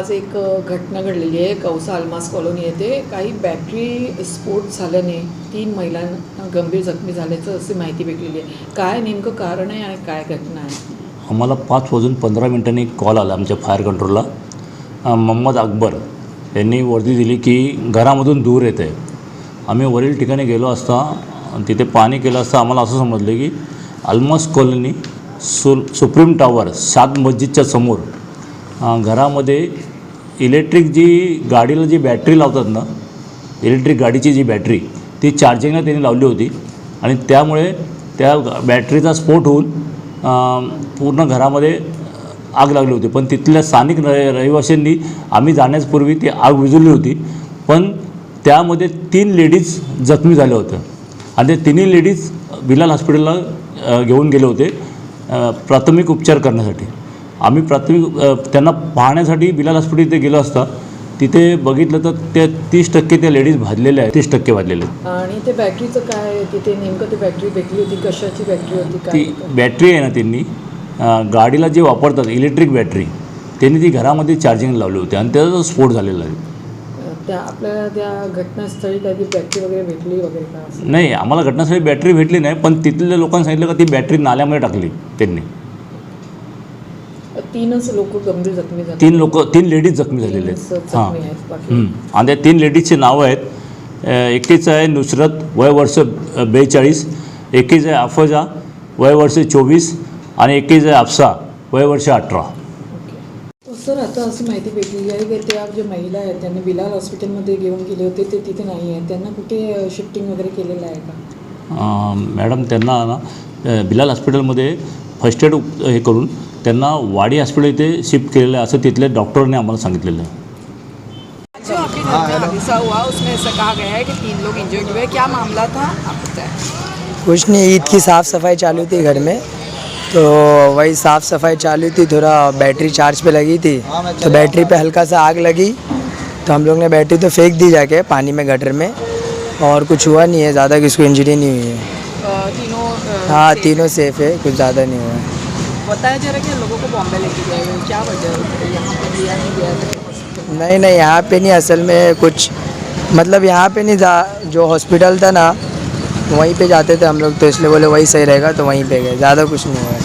आज एक घटना घडलेली आहे. कौसा अल्मास कॉलनी येथे काही बॅटरी स्फोट झाल्याने तीन महिलांना गंभीर जखमी झाल्याचं अशी माहिती भेटलेली आहे. काय नेमकं कारण आहे आणि काय घटना आहे? आम्हाला पाच वाजून पंधरा मिनिटांनी एक कॉल आला आमच्या फायर कंट्रोलला मोहम्मद अकबर यांनी वर्दी दिली की घरामधून दूर येत. आहे आम्ही वरील ठिकाणी गेलो असता तिथे पाणी केलं असता आम्हाला असं समजलं की अल्मास कॉलनी सु सुप्रीम टॉवर सात मस्जिदच्या समोर घरामध्ये इलेक्ट्रिक जी गाडीला जी बॅटरी लावतात ना इलेक्ट्रिक गाडीची जी बॅटरी ती चार्जिंगला त्यांनी लावली होती. आणि त्यामुळे त्या बॅटरीचा स्फोट होऊन पूर्ण घरामध्ये आग लागली होती. पण तिथल्या स्थानिक र रहिवाशांनी आम्ही जाण्यापूर्वी ती आग विझवली होती. पण त्यामध्ये तीन लेडीज जखमी झाल्या होत्या. आणि ते तिन्ही लेडीज बिलाल हॉस्पिटलला घेऊन गेले होते प्राथमिक उपचार करण्यासाठी. आम्ही प्राथमिक त्यांना पाहण्यासाठी बिलाल हॉस्पिटल इथे गेलो असता. तिथे बघितलं तर त्या तीस टक्के त्या लेडीज भाजलेल्या आहेत तीस टक्के भाजलेले आहेत. आणि ते बॅटरीचं काय आहे? तिथे नेमकं ती बॅटरी भेटली होती कशाची बॅटरी होती ती? बॅटरी आहे ना त्यांनी अ, गाडीला जे वापरतात इलेक्ट्रिक बॅटरी त्यांनी ती घरामध्ये चार्जिंग लावली होती आणि त्याचा स्फोट झालेला आहे. त्या आपल्याला त्या घटनास्थळी काही बॅटरी वगैरे भेटली वगैरे का? असं नाही आम्हाला घटनास्थळी बॅटरी भेटली नाही पण तिथल्या लोकांनी सांगितलं का ती बॅटरी नाल्यामध्ये टाकली त्यांनी. तीनच लोक गंभीर जखमी झाले. तीन लोक तीन लेडीज जखमी झालेले आहेत. हां. हं. आणि त्या तीन लेडीजची नावं आहेत. अ, एकीचं आहे नुसरत वय वर्ष बेचाळीस. एकीचं आहे अफजा वय वर्ष चोवीस. आणि एकीचं आहे अफसा वय वर्ष अठरा. ओके. सर आता अशी माहिती भेटलेली आहे की त्या ज्या महिला आहेत त्यांनी बिलाल हॉस्पिटलमध्ये घेऊन गेले होते ते तिथे नाही आहेत. त्यांना कुठे शिफ्टिंग वगैरे केलेलं आहे का? अं, मॅडम त्यांना ना अ, बिलाल हॉस्पिटलमध्ये फ़र्स्ट एड हे करून त्यांना वाडी हॉस्पिटल इथे शिफ्ट केलेलं आहे असं तिथल्या डॉक्टरने आम्हाला सांगितलेलं आहे. जो आपके घर में हादसा हुआ उसमें ऐसा कहा गया है कि तीन लोग इंजर्ड हुए। क्या मामला था? आप बताएँ। कुछ नहीं ईद की साफ़ सफ़ाई चालू थी घर में। तो वही साफ़ सफ़ाई चालू थी थोड़ा बैटरी चार्ज पे लगी थी। तो बैटरी पे हल्का सा आग लगी। तो हम लोग ने बैटरी तो फेंक दी जाके पानी में गटर में। और कुछ हुआ नहीं है ज़्यादा किसी को इंजरी नहीं हुई है। तीनों हाँ तीनों सेफ़ है कुछ ज़्यादा नहीं हुआ। है बताया जा रहा है कि लोगों को बॉम्बे लेके गए क्या वजह यहाँ पे लिया नहीं गया था। नहीं नहीं यहाँ पे नहीं असल में कुछ मतलब यहाँ पे नहीं था जो हॉस्पिटल था ना वहीं पे जाते थे हम लोग तो इसलिए बोले वही सही रहेगा तो वहीं पे गए ज़्यादा कुछ नहीं हुआ। है